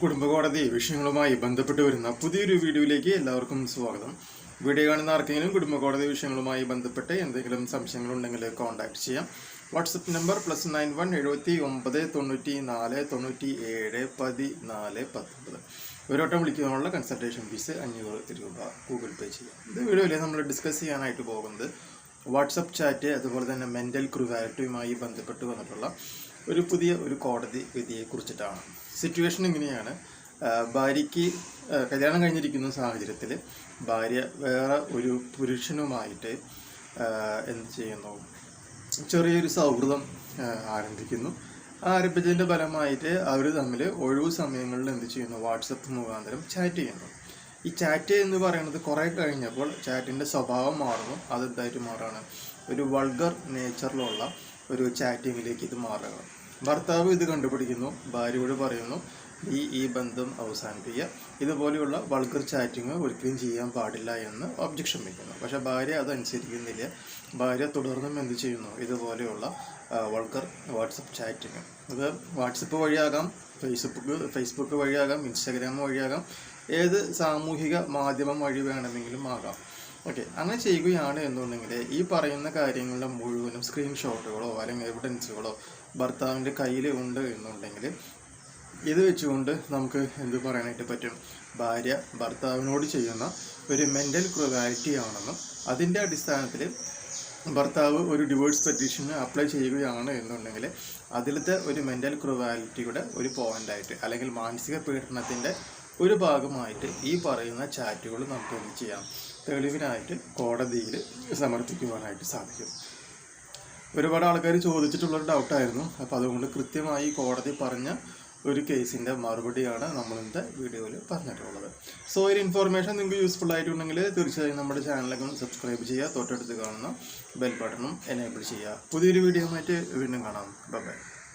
കുടുംബകോടതി വിഷയങ്ങളുമായി ബന്ധപ്പെട്ട് വരുന്ന പുതിയൊരു വീഡിയോയിലേക്ക് എല്ലാവർക്കും സ്വാഗതം. വീഡിയോ കാണുന്ന ആർക്കെങ്കിലും കുടുംബകോടതി വിഷയങ്ങളുമായി ബന്ധപ്പെട്ട് എന്തെങ്കിലും സംശയങ്ങളുണ്ടെങ്കിൽ കോൺടാക്ട് ചെയ്യാം. WhatsApp number plus nine one എഴുപത്തി ഒമ്പത് തൊണ്ണൂറ്റി നാല് തൊണ്ണൂറ്റി ഏഴ് പതിനാല് പത്തൊമ്പത്. ഒരുവട്ടം വിളിക്കുന്നതിനുള്ള കൺസൾട്ടേഷൻ ഫീസ് അഞ്ഞൂറ് രൂപ ഗൂഗിൾ പേ ചെയ്യാം. ഇത് വീഡിയോയിൽ നമ്മൾ ഡിസ്കസ് ചെയ്യാനായിട്ട് പോകുന്നത് വാട്സപ്പ് ചാറ്റ് അതുപോലെ തന്നെ മെന്റൽ ക്രുവാലിറ്റിയുമായി ബന്ധപ്പെട്ട് വന്നിട്ടുള്ള ഒരു പുതിയ ഒരു കോടതി വിധിയെ കുറിച്ചിട്ടാണ് സിറ്റുവേഷൻ ഇങ്ങനെയാണ് ഭാര്യയ്ക്ക് കല്യാണം കഴിഞ്ഞിരിക്കുന്ന സാഹചര്യത്തിൽ ഭാര്യ വേറെ ഒരു പുരുഷനുമായിട്ട് എന്ത് ചെയ്യുന്നു? ചെറിയൊരു സൗഹൃദം ആരംഭിക്കുന്നു. ആരംഭിച്ചതിന്റെ ഫലമായിട്ട് അവർ തമ്മിൽ ഒഴിവ് സമയങ്ങളിൽ എന്ത് ചെയ്യുന്നു? വാട്സപ്പ് മുഖാന്തരം ചാറ്റ് ചെയ്യുന്നു. ഈ ചാറ്റ് എന്ന് പറയുന്നത് കുറേ കഴിഞ്ഞപ്പോൾ ചാറ്റിന്റെ സ്വഭാവം മാറുന്നു. അതെന്തായിട്ട് മാറുകയാണ് ഒരു വൾഗർ നേച്ചറിലുള്ള ഒരു ചാറ്റിങ്ങിലേക്ക് ഇത് മാറുകയാണ്. ഭർത്താവ് ഇത് കണ്ടുപിടിക്കുന്നു ഭാര്യയോട് പറയുന്നു ഈ ഈ ബന്ധം അവസാനിപ്പിക്കുക. ഇതുപോലെയുള്ള വൾഗർ ചാറ്റിങ് ഒരിക്കലും ചെയ്യാൻ പാടില്ല എന്ന് ഒബ്ജക്ഷൻ വയ്ക്കുന്നു. പക്ഷേ ഭാര്യ അതനുസരിക്കുന്നില്ല ഭാര്യ തുടർന്നും എന്ത് ചെയ്യുന്നു? ഇതുപോലെയുള്ള വൾഗർ വാട്സപ്പ് ചാറ്റിങ് അത് വാട്സപ്പ് വഴിയാകാം ഫേസ്ബുക്ക് ഫേസ്ബുക്ക് വഴിയാകാം ഇൻസ്റ്റാഗ്രാം വഴിയാകാം ഏത് സാമൂഹിക മാധ്യമം വഴി വേണമെങ്കിലും ആകാം. ഓക്കെ അങ്ങനെ ചെയ്യുകയാണ് എന്നുണ്ടെങ്കിൽ ഈ പറയുന്ന കാര്യങ്ങളുടെ മുഴുവനും സ്ക്രീൻഷോട്ടുകളോ അല്ലെങ്കിൽ എവിഡൻസുകളോ ഭർത്താവിന്റെ കയ്യിൽ ഉണ്ട് എന്നുണ്ടെങ്കിൽ ഇത് വെച്ചുകൊണ്ട് നമുക്ക് എന്ത് പറയാനായിട്ട് പറ്റും? ഭാര്യ ഭർത്താവിനോട് ചെയ്യുന്ന ഒരു മെന്റൽ ക്രുവാലിറ്റി ആണെന്നും അതിന്റെ അടിസ്ഥാനത്തിൽ ഭർത്താവ് ഒരു ഡിവോഴ്സ് പെറ്റീഷന് അപ്ലൈ ചെയ്യുകയാണ് എന്നുണ്ടെങ്കിൽ അതിലത്തെ ഒരു മെന്റൽ ക്രുവാലിറ്റിയുടെ ഒരു പോയിന്റായിട്ട് അല്ലെങ്കിൽ മാനസിക പീഡനത്തിന്റെ ഒരു ഭാഗമായിട്ട് ഈ പറയുന്ന ചാറ്റുകൾ നമുക്ക് ചെയ്യാം? തെളിവിനായിട്ട് കോടതിയിൽ സമർപ്പിക്കുവാനായിട്ട് സാധിക്കും. ഒരുപാട് ആൾക്കാർ ചോദിച്ചിട്ടുള്ളൊരു ഡൗട്ടായിരുന്നു. അപ്പോൾ അതുകൊണ്ട് കൃത്യമായി കോടതി പറഞ്ഞ ഒരു കേസിന്റെ മറുപടിയാണ് നമ്മൾ ഇന്നത്തെ വീഡിയോയിൽ പറഞ്ഞിട്ടുള്ളത്. സോ ഒരു ഇൻഫോർമേഷൻ നിങ്ങൾക്ക് യൂസ്ഫുൾ ആയിട്ടുണ്ടെങ്കിൽ തീർച്ചയായും നമ്മുടെ ചാനലൊക്കെ സബ്സ്ക്രൈബ് ചെയ്യുക. തൊട്ടടുത്ത് കാണുന്ന ബെൽ ബട്ടണും എനേബിൾ ചെയ്യുക. പുതിയൊരു വീഡിയോ ആയിട്ട് വീണ്ടും കാണാം. ബൈ